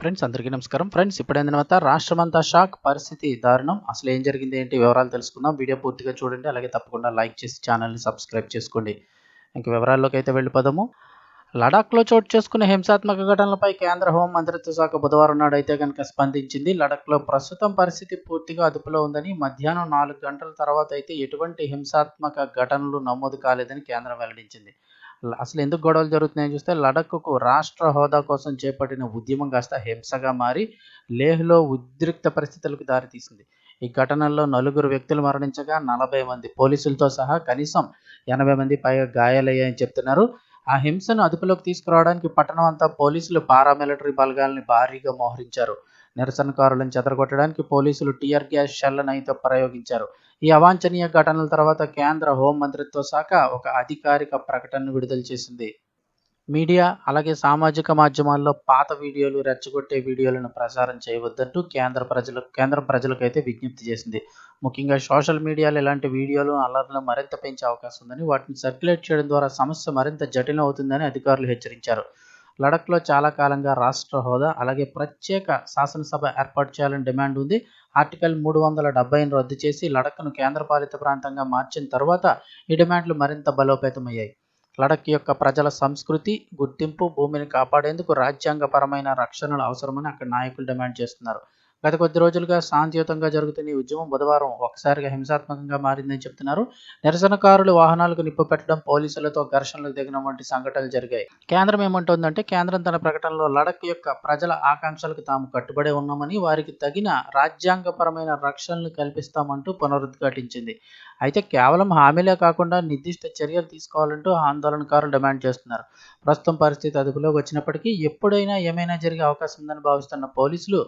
Friends అందరికీ నమస్కారం. Friends ఇప్పుడైన తర్వాత రాష్ట్రమంతా షాక్ పరిస్థితి దారుణం. అసలు ఏం జరిగింది ఏంటి వివరాలు తెలుసుకుందాం. వీడియో పూర్తిగా చూడండి అలాగే తప్పకుండా లైక్ చేసి ఛానల్ని సబ్స్క్రైబ్ చేసుకోండి. ఇంక వివరాల్లోకి అయితే వెళ్ళిపోదాము. లడాఖ్లో చోటు చేసుకున్న హింసాత్మక ఘటనలపై కేంద్ర హోం మంత్రిత్వ శాఖ బుధవారం నాడు అయితే కనుక స్పందించింది. లడాఖ్లో ప్రస్తుతం పరిస్థితి పూర్తిగా అదుపులో ఉందని మధ్యాహ్నం నాలుగు గంటల తర్వాత అయితే ఎటువంటి హింసాత్మక ఘటనలు నమోదు కాలేదని కేంద్రం వెల్లడించింది. అసలు ఎందుకు గొడవలు జరుగుతున్నాయని చూస్తే లడఖ్కు రాష్ట్ర హోదా కోసం చేపట్టిన ఉద్యమం కాస్త హింసగా మారి లేహ్లో ఉద్రిక్త పరిస్థితులకు దారితీసింది. ఈ ఘటనల్లో నలుగురు వ్యక్తులు మరణించగా నలభై మంది పోలీసులతో సహా కనీసం ఎనభై మంది పైగా గాయాలయ్యాయని చెప్తున్నారు. ఆ హింసను అదుపులోకి తీసుకురావడానికి పట్టణం అంతా పోలీసులు పారామిలిటరీ బలగాల్ని భారీగా మోహరించారు. నిరసనకారులను చెదరగొట్టడానికి పోలీసులు టీఆర్ గ్యాస్ షెల్లను అయితే ప్రయోగించారు. ఈ అవాంఛనీయ ఘటనల తర్వాత కేంద్ర హోం మంత్రిత్వ శాఖ ఒక అధికారిక ప్రకటనను విడుదల చేసింది. మీడియా అలాగే సామాజిక మాధ్యమాల్లో పాత వీడియోలు రెచ్చగొట్టే వీడియోలను ప్రసారం చేయవద్దంటూ కేంద్ర ప్రజలు కేంద్రం ప్రజలకైతే విజ్ఞప్తి చేసింది. ముఖ్యంగా సోషల్ మీడియాలో ఇలాంటి వీడియోలు అల్లర్లను మరింత పెంచే అవకాశం ఉందని వాటిని సర్క్యులేట్ చేయడం ద్వారా సమస్య మరింత జటిలం అవుతుందని అధికారులు హెచ్చరించారు. లడఖ్లో చాలా కాలంగా రాష్ట్ర హోదా అలాగే ప్రత్యేక శాసనసభ ఏర్పాటు చేయాలని డిమాండ్ ఉంది. ఆర్టికల్ మూడు వందల డెబ్బైను రద్దు చేసి లడఖ్ను కేంద్రపాలిత ప్రాంతంగా మార్చిన తర్వాత ఈ డిమాండ్లు మరింత బలోపేతమయ్యాయి. లడఖ్ యొక్క ప్రజల సంస్కృతి గుర్తింపు భూమిని కాపాడేందుకు రాజ్యాంగపరమైన రక్షణలు అవసరమని అక్కడ నాయకులు డిమాండ్ చేస్తున్నారు. గత కొద్ది రోజులుగా శాంతియుతంగా జరుగుతున్న ఈ ఉద్యమం బుధవారం ఒకసారిగా హింసాత్మకంగా మారిందని చెప్తున్నారు. నిరసనకారులు వాహనాలకు నిప్పు పెట్టడం పోలీసులతో ఘర్షణలకు దిగడం వంటి సంఘటనలు జరిగాయి. కేంద్రం ఏమంటుందంటే కేంద్రం తన ప్రకటనలో లడక్ యొక్క ప్రజల ఆకాంక్షలకు తాము కట్టుబడి ఉన్నామని వారికి తగిన రాజ్యాంగపరమైన రక్షణలు కల్పిస్తామంటూ పునరుద్ఘాటించింది. అయితే కేవలం హామీలే కాకుండా నిర్దిష్ట చర్యలు తీసుకోవాలంటూ ఆందోళనకారులు డిమాండ్ చేస్తున్నారు. ప్రస్తుతం పరిస్థితి అదుపులోకి వచ్చినప్పటికీ ఎప్పుడైనా ఏమైనా జరిగే అవకాశం ఉందని భావిస్తున్న పోలీసులు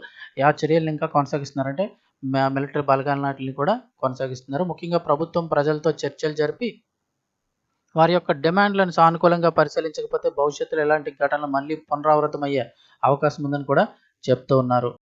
ఆ చర్యలను ఇంకా కొనసాగిస్తున్నారంటే మిలిటరీ బలగాల నాటిని కూడా కొనసాగిస్తున్నారు. ముఖ్యంగా ప్రభుత్వం ప్రజలతో చర్చలు జరిపి వారి యొక్క డిమాండ్లను సానుకూలంగా పరిశీలించకపోతే భవిష్యత్తులో ఎలాంటి ఘటనలు మళ్ళీ పునరావృతమయ్యే అవకాశం ఉందని కూడా చెప్తూ ఉన్నారు.